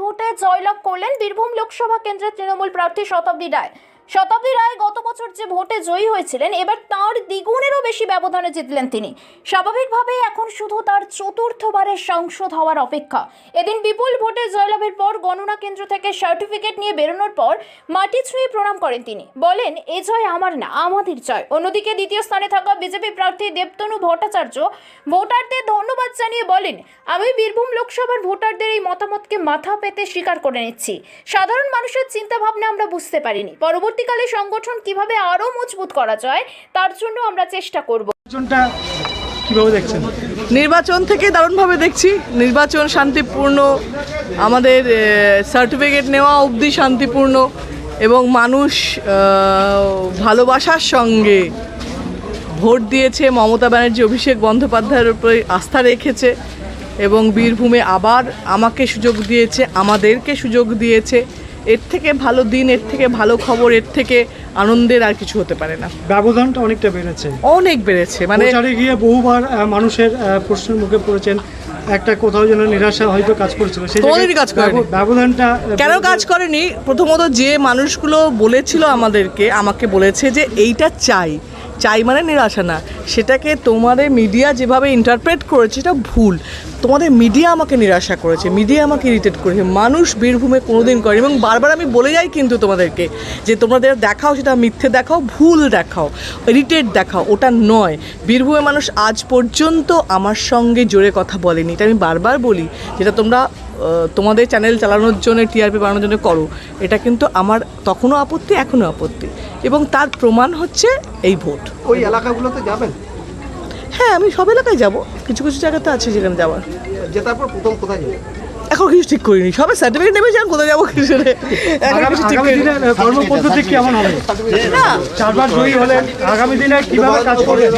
ভোটে জয়লাভ করলেন বীরভূম লোকসভা কেন্দ্রের তৃণমূল প্রার্থী শতাব্দী রায়। শতাব্দী রায় গত বছর যে ভোটে জয়ী হয়েছিলেন, এবার তার দ্বিগুণেরও বেশি ব্যবধানে জিতলেন তিনি। স্বাভাবিকভাবেই এখন শুধু তার চতুর্থবারের সাংসদ হওয়ার অপেক্ষা। এদিন বিপুল ভোটে জয়লাভের পর গণনা কেন্দ্র থেকে সার্টিফিকেট নিয়ে বেরোনোর পর মাটি ছুঁয়ে প্রণাম করেন তিনি। বলেন, এ জয় আমার না, আমাদের জয়। অন্যদিকে দ্বিতীয় স্থানে থাকা বিজেপি প্রার্থী দেবতনু ভট্টাচার্য ভোটারদের ধন্যবাদ জানিয়ে বলেন, আমি বীরভূম লোকসভার ভোটারদের এই মতামতকে মাথা পেতে স্বীকার করে নিচ্ছি। সাধারণ মানুষের চিন্তাভাবনা আমরা বুঝতে পারিনি। পরবর্তীকালে সংগঠন কীভাবে আরও মজবুত করা যায় তার জন্য আমরা চেষ্টা করব। কীভাবে দেখছেন? নির্বাচন থেকে দারুণভাবে দেখছি। নির্বাচন শান্তিপূর্ণ আমাদের সার্টিফিকেট নেওয়া অবধি শান্তিপূর্ণ এবং মানুষ ভালোবাসার সঙ্গে ভোট দিয়েছে। মমতা ব্যানার্জি অভিষেক বন্দ্যোপাধ্যায়ের উপরে আস্থা রেখেছে এবং বীরভূমে আবার আমাকে সুযোগ দিয়েছে আমাদেরকে সুযোগ দিয়েছে। এর থেকে ভালো দিন এর থেকে ভালো খবর এর থেকে আনন্দের আর কিছু হতে পারে না। ব্যবধানটা অনেকটা বেড়েছে। অনেক বেড়েছে মানে গিয়ে বহুবার মানুষের প্রশ্নের মুখে পড়েছেন একটা কোথাও যেন নিরাশা হয়তো কাজ করছিল। সেই কাজ। ব্যব- ব্যবধানটা কেন কাজ করেনি? প্রথমত যে মানুষগুলো বলেছিল আমাদেরকে আমাকে বলেছে যে এইটা চাই। চাই মানে নিরাশা না সেটাকে তোমাদের মিডিয়া যেভাবে ইন্টারপ্রেট করেছে এটা ভুল। তোমাদের মিডিয়া আমাকে নিরাশা করেছে মিডিয়া আমাকে ইরিটেট করেছে। মানুষ বীরভূমে কোনোদিন করে এবং বারবার আমি বলে যাই কিন্তু তোমাদেরকে যে তোমাদের দেখাও সেটা মিথ্যে দেখাও, ভুল দেখাও ইরিটেট দেখাও, ওটা নয়। বীরভূমে মানুষ আজ পর্যন্ত আমার সঙ্গে জোরে কথা বলেনি। এটা আমি বারবার বলি, যেটা তোমরা তোমাদের চ্যানেল চালানোর জন্য টিআরপি বাড়ানোর জন্য করো। এটা কিন্তু আমার তখনও আপত্তি, এখনও আপত্তি। এবং তার প্রমাণ হচ্ছে এই ভোট। ওই এলাকাগুলোতে যাবেন? হ্যাঁ আমি সব এলাকায় যাব। কিছু কিছু জায়গাতে আছে যেখানে যাওয়ার। জেতার পর প্রথম কোথায় যাবেন এখন কিছু ঠিক করিনি। সবাই সার্টিফিকেট নেবে যান কোথায় যাব কিছু এখন কিছু ঠিক করিনি। কর্মপদ্ধতি কেমন হবে? না। চারবার জয়ী হলে আগামী দিনে কীভাবে কাজ করবেন